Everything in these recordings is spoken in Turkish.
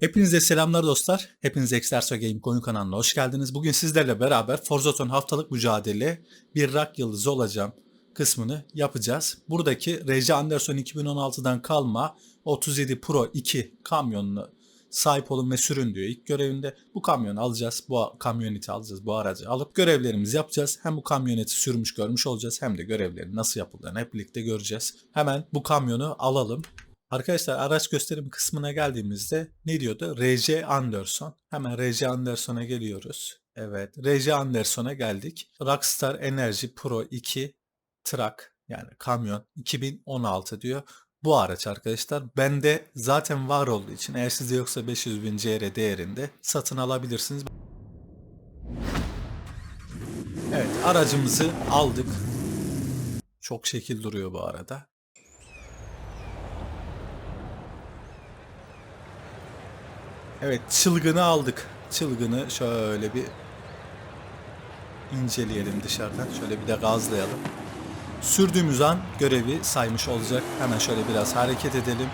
Hepinize selamlar dostlar. Hepiniz Exerso Game Konu kanalına hoş geldiniz. Bugün sizlerle beraber Forzaton haftalık mücadele bir rak yıldızı olacağım kısmını yapacağız. Buradaki Reji Anderson 2016'dan kalma 37 Pro 2 kamyonunu sahip olun ve sürün diyor ilk görevinde. Bu kamyonu alacağız. Bu kamyoneti alacağız. Bu aracı alıp görevlerimizi yapacağız. Hem bu kamyoneti sürmüş görmüş olacağız hem de görevlerin nasıl yapıldığını hep birlikte göreceğiz. Hemen bu kamyonu alalım. Arkadaşlar araç gösterim kısmına geldiğimizde ne diyordu? R.J. Anderson. Hemen R.J. Anderson'a geliyoruz. Evet, R.J. Anderson'a geldik. Rockstar Energy Pro 2 Truck yani kamyon 2016 diyor. Bu araç arkadaşlar bende zaten var olduğu için eğer sizde yoksa 500 bin CR değerinde satın alabilirsiniz. Evet aracımızı aldık. Çok şekil duruyor bu arada. Evet çılgını aldık. Çılgını şöyle bir inceleyelim dışarıdan. Şöyle bir de gazlayalım. Sürdüğümüz an görevi saymış olacak. Hemen şöyle biraz hareket edelim.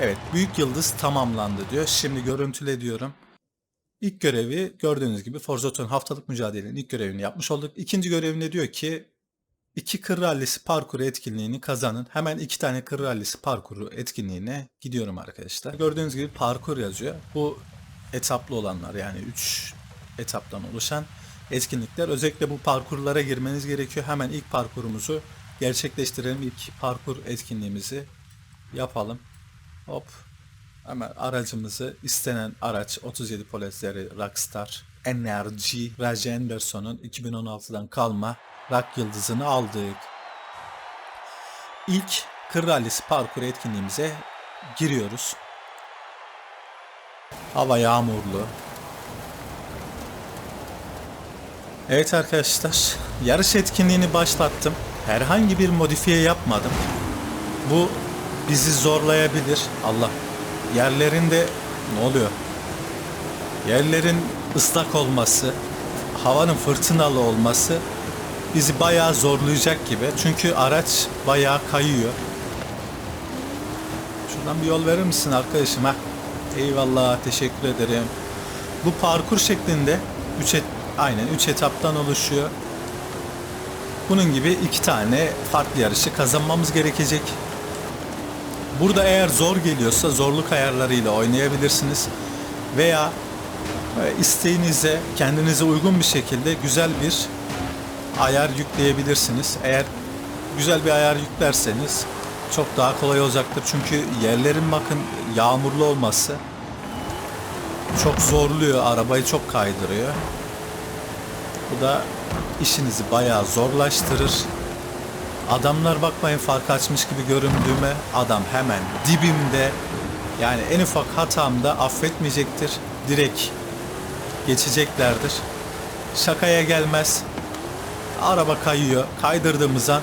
Evet büyük yıldız tamamlandı diyor. Şimdi görüntüle diyorum. İlk görevi gördüğünüz gibi Forzaton haftalık mücadelenin ilk görevini yapmış olduk. İkinci görevinde diyor ki iki kır rallisi parkuru etkinliğini kazanın. Hemen iki tane kır rallisi parkuru etkinliğine gidiyorum arkadaşlar. Gördüğünüz gibi parkur yazıyor. Bu etaplı olanlar yani 3 etaptan oluşan etkinlikler. Özellikle bu parkurlara girmeniz gerekiyor. Hemen ilk parkurumuzu gerçekleştirelim. İlk parkur etkinliğimizi yapalım. Hop. Hemen aracımızı istenen araç 37 Polesleri Rockstar Energy Raj Anderson'un 2016'dan kalma Rock Yıldızını aldık. İlk Kır Rallisi parkur etkinliğimize giriyoruz. Hava yağmurlu. Evet arkadaşlar, yarış etkinliğini başlattım. Herhangi bir modifiye yapmadım. Bu bizi zorlayabilir. Allah. Yerlerinde ne oluyor? Yerlerin ıslak olması, havanın fırtınalı olması bizi bayağı zorlayacak gibi. Çünkü araç bayağı kayıyor. Şuradan bir yol verir misin arkadaşım? ha? Eyvallah, teşekkür ederim. Bu parkur şeklinde 3 et, aynen 3 etaptan oluşuyor. Bunun gibi iki tane farklı yarışı kazanmamız gerekecek. Burada eğer zor geliyorsa zorluk ayarlarıyla oynayabilirsiniz. Veya e, isteğinize, kendinize uygun bir şekilde güzel bir ayar yükleyebilirsiniz. Eğer güzel bir ayar yüklerseniz çok daha kolay olacaktır. Çünkü yerlerin bakın yağmurlu olması çok zorluyor, arabayı çok kaydırıyor. Bu da işinizi bayağı zorlaştırır. Adamlar bakmayın fark açmış gibi göründüğüme adam hemen dibimde yani en ufak hatamda affetmeyecektir. Direkt geçeceklerdir. Şakaya gelmez. Araba kayıyor. Kaydırdığımız an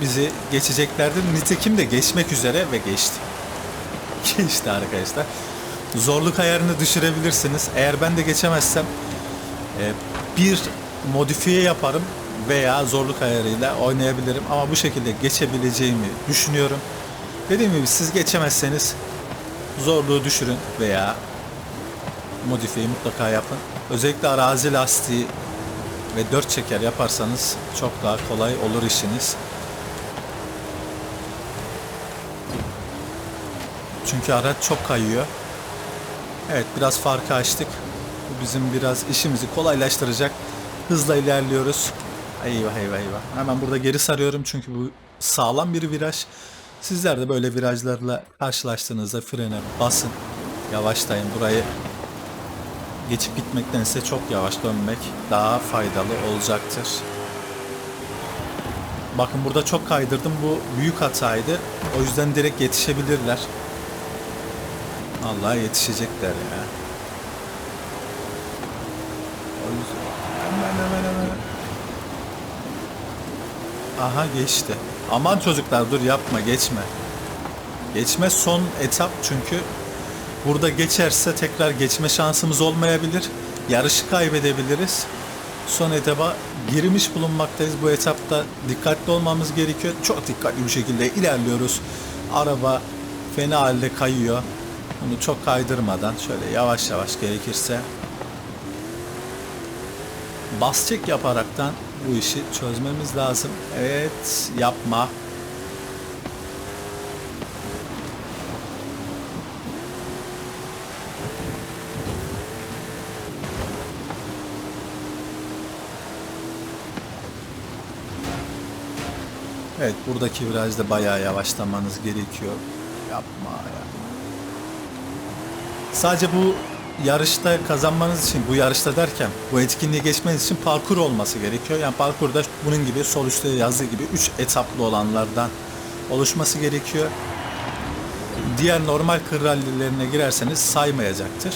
bizi geçeceklerdir. Nitekim de geçmek üzere ve geçti. Geçti arkadaşlar. Zorluk ayarını düşürebilirsiniz. Eğer ben de geçemezsem e, bir modifiye yaparım veya zorluk ayarıyla oynayabilirim. Ama bu şekilde geçebileceğimi düşünüyorum. Dediğim gibi siz geçemezseniz zorluğu düşürün veya modifiyeyi mutlaka yapın. Özellikle arazi lastiği ve dört çeker yaparsanız çok daha kolay olur işiniz. Çünkü araç çok kayıyor. Evet biraz farkı açtık. Bu bizim biraz işimizi kolaylaştıracak. Hızla ilerliyoruz. Eyvah eyvah eyvah. Hemen burada geri sarıyorum çünkü bu sağlam bir viraj. Sizler de böyle virajlarla karşılaştığınızda frene basın. Yavaşlayın. Burayı geçip gitmektense çok yavaş dönmek daha faydalı olacaktır. Bakın burada çok kaydırdım. Bu büyük hataydı. O yüzden direkt yetişebilirler. Allah yetişecekler ya. O yüzden hemen hemen hemen. Aha geçti. Aman çocuklar dur yapma geçme. Geçme son etap çünkü burada geçerse tekrar geçme şansımız olmayabilir. Yarışı kaybedebiliriz. Son etaba girmiş bulunmaktayız. Bu etapta dikkatli olmamız gerekiyor. Çok dikkatli bir şekilde ilerliyoruz. Araba fena halde kayıyor. Bunu çok kaydırmadan şöyle yavaş yavaş gerekirse bas yaparaktan bu işi çözmemiz lazım. Evet yapma. Evet buradaki virajda bayağı yavaşlamanız gerekiyor. Yapma ya. Sadece bu yarışta kazanmanız için, bu yarışta derken bu etkinliği geçmeniz için parkur olması gerekiyor. Yani parkurda bunun gibi sol üstte yazdığı gibi 3 etaplı olanlardan oluşması gerekiyor. Diğer normal kır girerseniz saymayacaktır.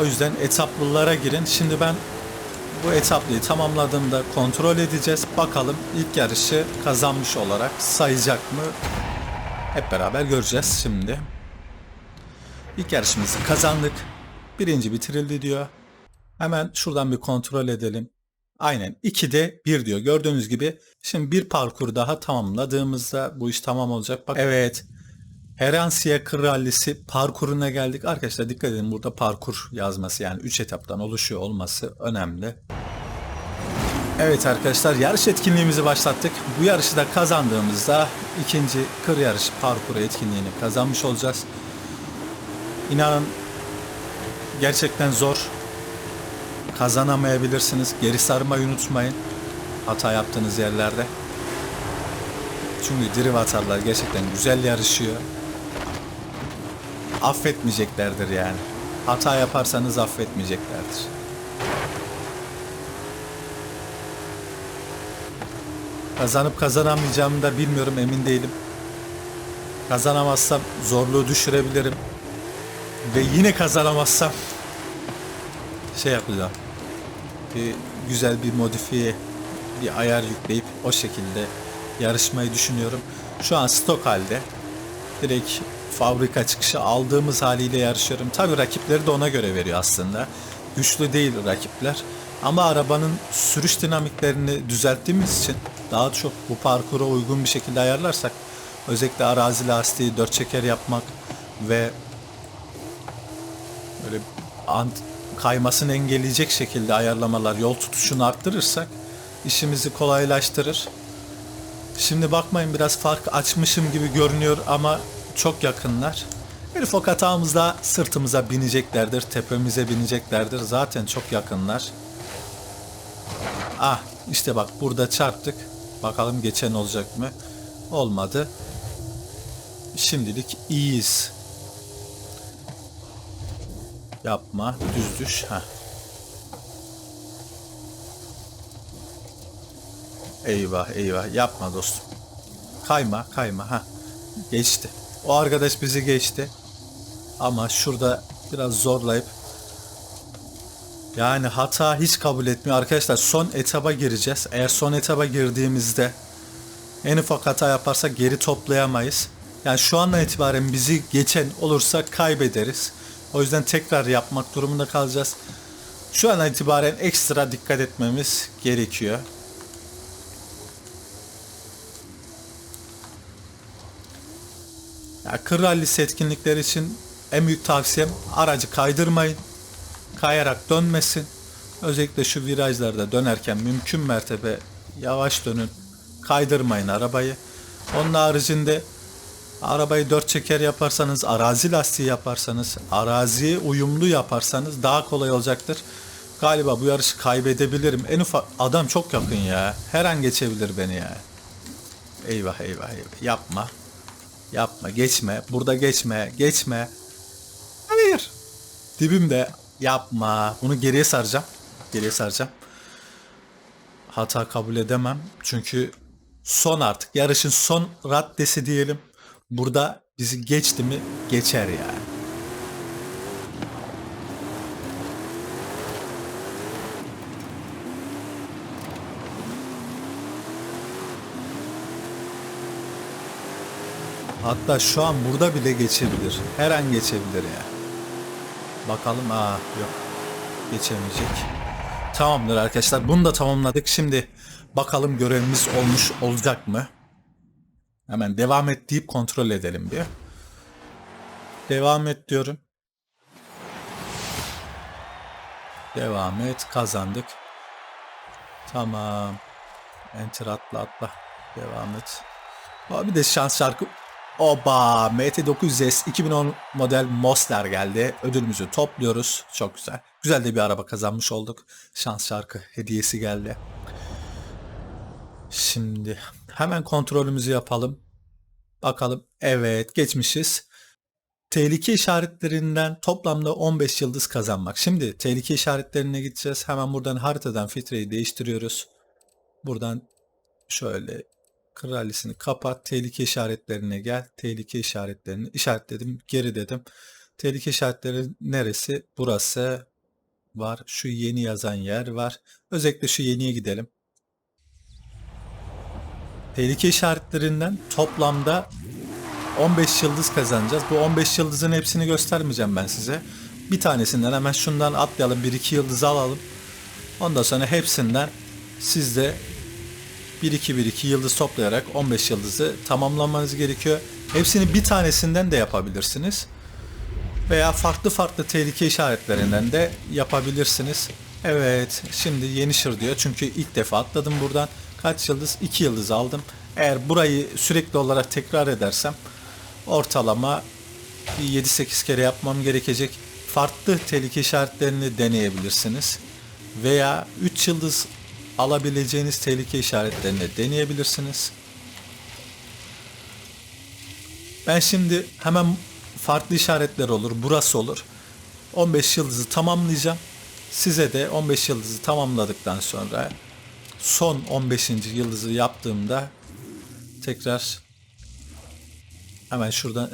O yüzden etaplılara girin. Şimdi ben bu etaplıyı tamamladığımda kontrol edeceğiz. Bakalım ilk yarışı kazanmış olarak sayacak mı? Hep beraber göreceğiz şimdi. İlk yarışımızı kazandık. Birinci bitirildi diyor. Hemen şuradan bir kontrol edelim. Aynen 2'de 1 diyor. Gördüğünüz gibi şimdi bir parkur daha tamamladığımızda bu iş tamam olacak. Bak evet. Heransiye Kır Rallisi parkuruna geldik. Arkadaşlar dikkat edin burada parkur yazması yani 3 etaptan oluşuyor olması önemli. Evet arkadaşlar yarış etkinliğimizi başlattık. Bu yarışı da kazandığımızda ikinci kır yarışı parkuru etkinliğini kazanmış olacağız. İnanın gerçekten zor. Kazanamayabilirsiniz. Geri sarmayı unutmayın. Hata yaptığınız yerlerde. Çünkü drift atarlar gerçekten güzel yarışıyor. Affetmeyeceklerdir yani. Hata yaparsanız affetmeyeceklerdir. Kazanıp kazanamayacağımı da bilmiyorum emin değilim. Kazanamazsam zorluğu düşürebilirim. Ve yine kazanamazsam şey yapacağım. Bir güzel bir modifiye bir ayar yükleyip o şekilde yarışmayı düşünüyorum. Şu an stok halde. Direkt fabrika çıkışı aldığımız haliyle yarışıyorum. Tabi rakipleri de ona göre veriyor aslında. Güçlü değil rakipler. Ama arabanın sürüş dinamiklerini düzelttiğimiz için daha çok bu parkura uygun bir şekilde ayarlarsak özellikle arazi lastiği dört çeker yapmak ve böyle ant kaymasını engelleyecek şekilde ayarlamalar, yol tutuşunu arttırırsak işimizi kolaylaştırır. Şimdi bakmayın biraz fark açmışım gibi görünüyor ama çok yakınlar. Bir ufak hatamızda sırtımıza bineceklerdir, tepemize bineceklerdir. Zaten çok yakınlar. Ah işte bak burada çarptık. Bakalım geçen olacak mı? Olmadı. Şimdilik iyiyiz. Yapma. Düz düş. Heh. Eyvah eyvah. Yapma dostum. Kayma kayma. ha Geçti. O arkadaş bizi geçti. Ama şurada biraz zorlayıp yani hata hiç kabul etmiyor. Arkadaşlar son etaba gireceğiz. Eğer son etaba girdiğimizde en ufak hata yaparsak geri toplayamayız. Yani şu andan itibaren bizi geçen olursa kaybederiz. O yüzden tekrar yapmak durumunda kalacağız. Şu an itibaren ekstra dikkat etmemiz gerekiyor. Ya kır rallisi etkinlikleri için en büyük tavsiyem aracı kaydırmayın. Kayarak dönmesin. Özellikle şu virajlarda dönerken mümkün mertebe yavaş dönün. Kaydırmayın arabayı. Onun haricinde arabayı dört çeker yaparsanız, arazi lastiği yaparsanız, araziye uyumlu yaparsanız daha kolay olacaktır. Galiba bu yarışı kaybedebilirim. En ufak adam çok yakın ya. Her an geçebilir beni ya. Eyvah eyvah eyvah. Yapma. Yapma. Geçme. Burada geçme. Geçme. Hayır. Dibimde. Yapma. Bunu geriye saracağım. Geriye saracağım. Hata kabul edemem. Çünkü son artık. Yarışın son raddesi diyelim. Burada bizi geçti mi geçer yani. Hatta şu an burada bile geçebilir. Her an geçebilir ya. Bakalım. Aa yok. Geçemeyecek. Tamamdır arkadaşlar. Bunu da tamamladık. Şimdi bakalım görevimiz olmuş olacak mı? Hemen devam et deyip kontrol edelim bir. Devam et diyorum. Devam et. Kazandık. Tamam. Enter atla atla. Devam et. Aa, bir de şans şarkı. Oba! MT900S 2010 model Mosler geldi. Ödülümüzü topluyoruz. Çok güzel. Güzel de bir araba kazanmış olduk. Şans şarkı hediyesi geldi. Şimdi hemen kontrolümüzü yapalım. Bakalım. Evet geçmişiz. Tehlike işaretlerinden toplamda 15 yıldız kazanmak. Şimdi tehlike işaretlerine gideceğiz. Hemen buradan haritadan filtreyi değiştiriyoruz. Buradan şöyle kralisini kapat. Tehlike işaretlerine gel. Tehlike işaretlerini işaretledim. Geri dedim. Tehlike işaretleri neresi? Burası var. Şu yeni yazan yer var. Özellikle şu yeniye gidelim. Tehlike işaretlerinden toplamda 15 yıldız kazanacağız. Bu 15 yıldızın hepsini göstermeyeceğim ben size. Bir tanesinden hemen şundan atlayalım. 1-2 yıldız alalım. Ondan sonra hepsinden siz de 1-2-1-2 yıldız toplayarak 15 yıldızı tamamlamanız gerekiyor. Hepsini bir tanesinden de yapabilirsiniz. Veya farklı farklı tehlike işaretlerinden de yapabilirsiniz. Evet şimdi yeni şır diyor. Çünkü ilk defa atladım buradan. Kaç yıldız? 2 yıldız aldım. Eğer burayı sürekli olarak tekrar edersem ortalama bir 7-8 kere yapmam gerekecek. Farklı tehlike işaretlerini deneyebilirsiniz. Veya 3 yıldız alabileceğiniz tehlike işaretlerini deneyebilirsiniz. Ben şimdi hemen farklı işaretler olur. Burası olur. 15 yıldızı tamamlayacağım. Size de 15 yıldızı tamamladıktan sonra son 15. yıldızı yaptığımda tekrar hemen şuradan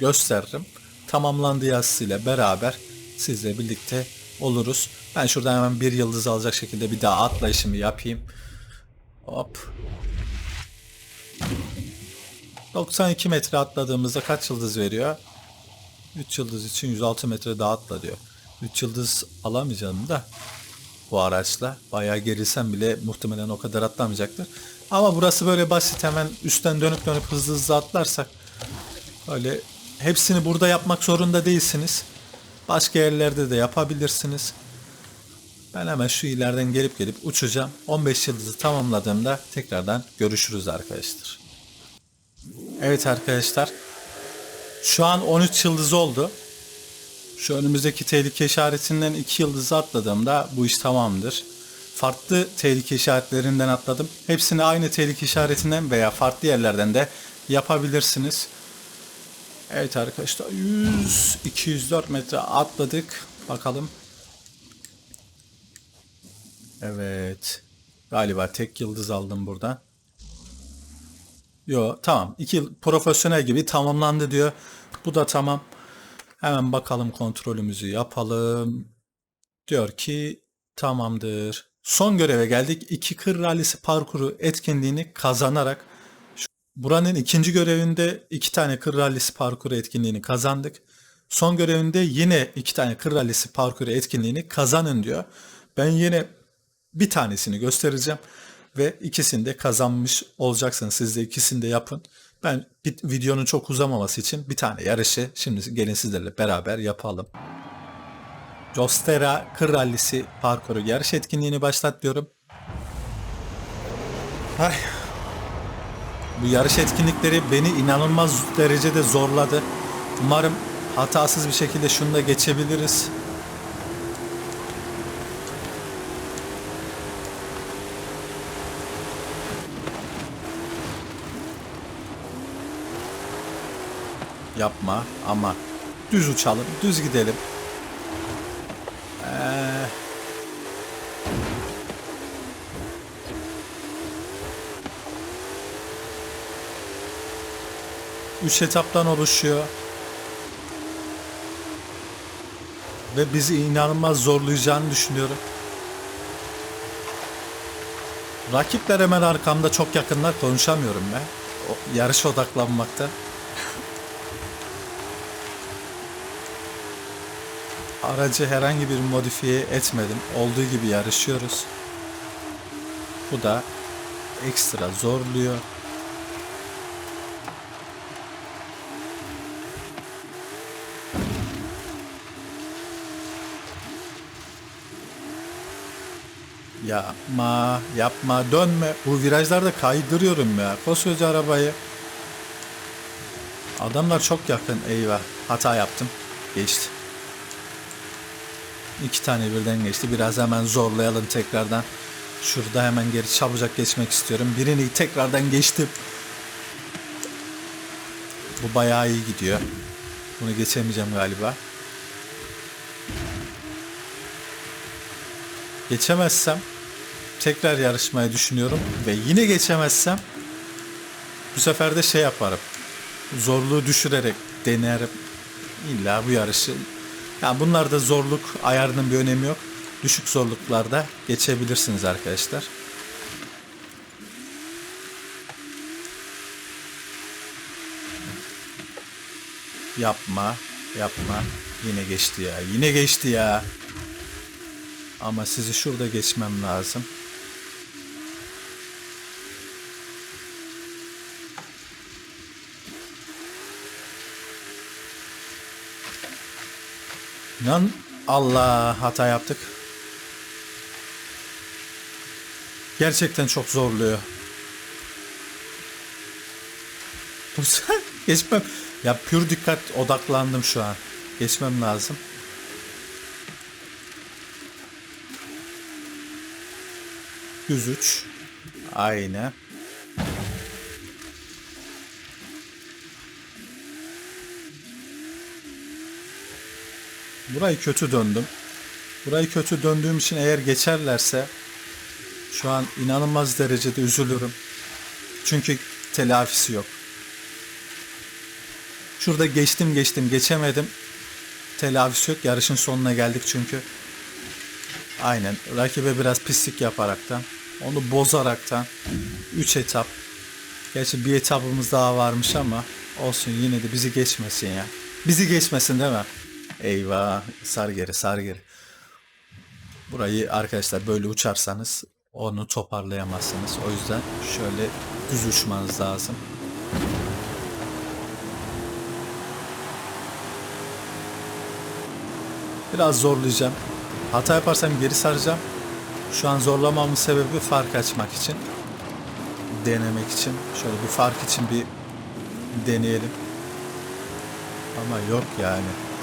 gösteririm. Tamamlandığı yazısıyla beraber sizle birlikte oluruz. Ben şuradan hemen bir yıldız alacak şekilde bir daha atlayışımı yapayım. Hop. 92 metre atladığımızda kaç yıldız veriyor? 3 yıldız için 106 metre daha atla diyor. 3 yıldız alamayacağım da bu araçla. Bayağı gerilsem bile muhtemelen o kadar atlamayacaktır. Ama burası böyle basit hemen üstten dönüp dönüp hızlı hızlı atlarsak öyle hepsini burada yapmak zorunda değilsiniz. Başka yerlerde de yapabilirsiniz. Ben hemen şu ileriden gelip gelip uçacağım. 15 yıldızı tamamladığımda tekrardan görüşürüz arkadaşlar. Evet arkadaşlar. Şu an 13 yıldız oldu. Şu önümüzdeki tehlike işaretinden 2 yıldızı atladığımda bu iş tamamdır. Farklı tehlike işaretlerinden atladım. Hepsini aynı tehlike işaretinden veya farklı yerlerden de yapabilirsiniz. Evet arkadaşlar 100 204 metre atladık. Bakalım. Evet. Galiba tek yıldız aldım buradan. Yo tamam. İki profesyonel gibi tamamlandı diyor. Bu da tamam. Hemen bakalım kontrolümüzü yapalım. Diyor ki tamamdır. Son göreve geldik. İki kır rallisi parkuru etkinliğini kazanarak buranın ikinci görevinde iki tane kır rallisi parkuru etkinliğini kazandık. Son görevinde yine iki tane kır rallisi parkuru etkinliğini kazanın diyor. Ben yine bir tanesini göstereceğim ve ikisini de kazanmış olacaksınız. Siz de ikisini de yapın. Ben bir videonun çok uzamaması için bir tane yarışı şimdi gelin sizlerle beraber yapalım. Jostera Kır Rallisi parkuru yarış etkinliğini başlat diyorum. Ay. Bu yarış etkinlikleri beni inanılmaz derecede zorladı. Umarım hatasız bir şekilde şunu da geçebiliriz. Yapma ama düz uçalım, düz gidelim. 3 etaptan oluşuyor. Ve bizi inanılmaz zorlayacağını düşünüyorum. Rakipler hemen arkamda çok yakınlar konuşamıyorum ben. O, yarış odaklanmakta. Aracı herhangi bir modifiye etmedim. Olduğu gibi yarışıyoruz. Bu da ekstra zorluyor. Yapma, yapma, dönme. Bu virajlarda kaydırıyorum ya. Koskoca arabayı. Adamlar çok yakın. Eyvah. Hata yaptım. Geçti. İki tane birden geçti. Biraz hemen zorlayalım tekrardan. Şurada hemen geri çabucak geçmek istiyorum. Birini tekrardan geçtim. Bu bayağı iyi gidiyor. Bunu geçemeyeceğim galiba. Geçemezsem tekrar yarışmayı düşünüyorum ve yine geçemezsem bu sefer de şey yaparım. Zorluğu düşürerek denerim. İlla bu yarışı. Yani bunlarda zorluk ayarının bir önemi yok. Düşük zorluklarda geçebilirsiniz arkadaşlar. Yapma, yapma. Yine geçti ya. Yine geçti ya. Ama sizi şurada geçmem lazım. Lan Allah hata yaptık. Gerçekten çok zorluyor. Sefer Geçmem. Ya pür dikkat odaklandım şu an. Geçmem lazım. Yüz üç. Aynı. Burayı kötü döndüm. Burayı kötü döndüğüm için eğer geçerlerse şu an inanılmaz derecede üzülürüm. Çünkü telafisi yok. Şurada geçtim geçtim geçemedim. Telafisi yok. Yarışın sonuna geldik çünkü. Aynen. Rakibe biraz pislik yaparaktan. Onu bozaraktan. 3 etap. Gerçi bir etapımız daha varmış ama olsun yine de bizi geçmesin ya. Bizi geçmesin değil mi? Eyvah. Sar geri sar geri. Burayı arkadaşlar böyle uçarsanız onu toparlayamazsınız. O yüzden şöyle düz uçmanız lazım. Biraz zorlayacağım. Hata yaparsam geri saracağım. Şu an zorlamamın sebebi fark açmak için. Denemek için. Şöyle bir fark için bir deneyelim. Ama yok yani.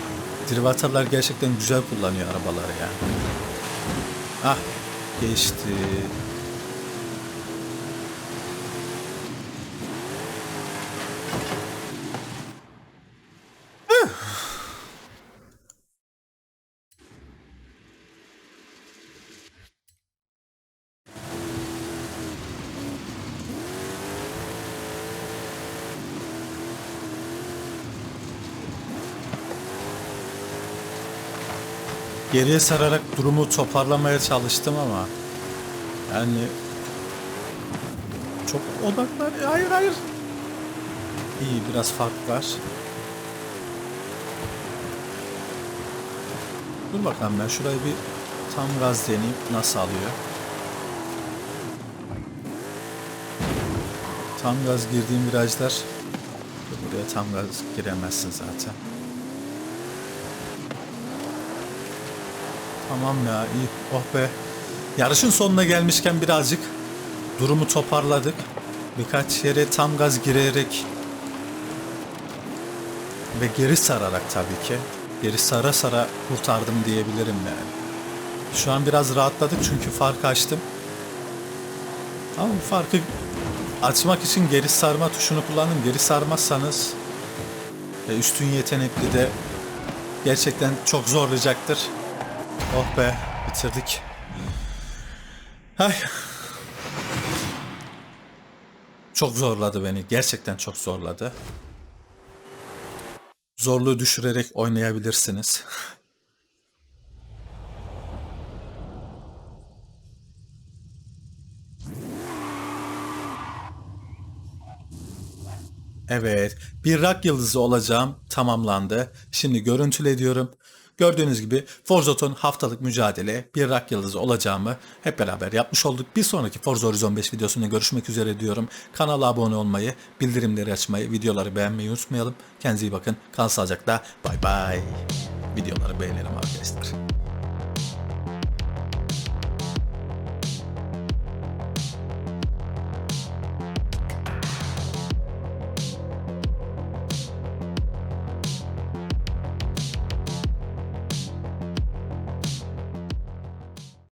Drivatarlar gerçekten güzel kullanıyor arabaları yani. Ah geçti. Geriye sararak durumu toparlamaya çalıştım ama yani çok odaklar. Hayır hayır. İyi biraz fark var. Dur bakalım ben şurayı bir tam gaz deneyeyim nasıl alıyor. Tam gaz girdiğim virajlar buraya tam gaz giremezsin zaten. Tamam ya iyi. Oh be. Yarışın sonuna gelmişken birazcık durumu toparladık. Birkaç yere tam gaz girerek ve geri sararak tabii ki. Geri sara sara kurtardım diyebilirim yani. Şu an biraz rahatladık çünkü fark açtım. Ama farkı açmak için geri sarma tuşunu kullandım. Geri sarmazsanız ve üstün yetenekli de gerçekten çok zorlayacaktır. Oh be bitirdik. Ay. Çok zorladı beni. Gerçekten çok zorladı. Zorluğu düşürerek oynayabilirsiniz. Evet, bir rock yıldızı olacağım tamamlandı. Şimdi görüntüle ediyorum. Gördüğünüz gibi Forzo'nun haftalık mücadele bir rock yıldızı olacağımı hep beraber yapmış olduk. Bir sonraki Forza Horizon 5 videosunda görüşmek üzere diyorum. Kanala abone olmayı, bildirimleri açmayı, videoları beğenmeyi unutmayalım. Kendinize iyi bakın. Kal sağlıcakla. Bay bay. Videoları beğenelim arkadaşlar.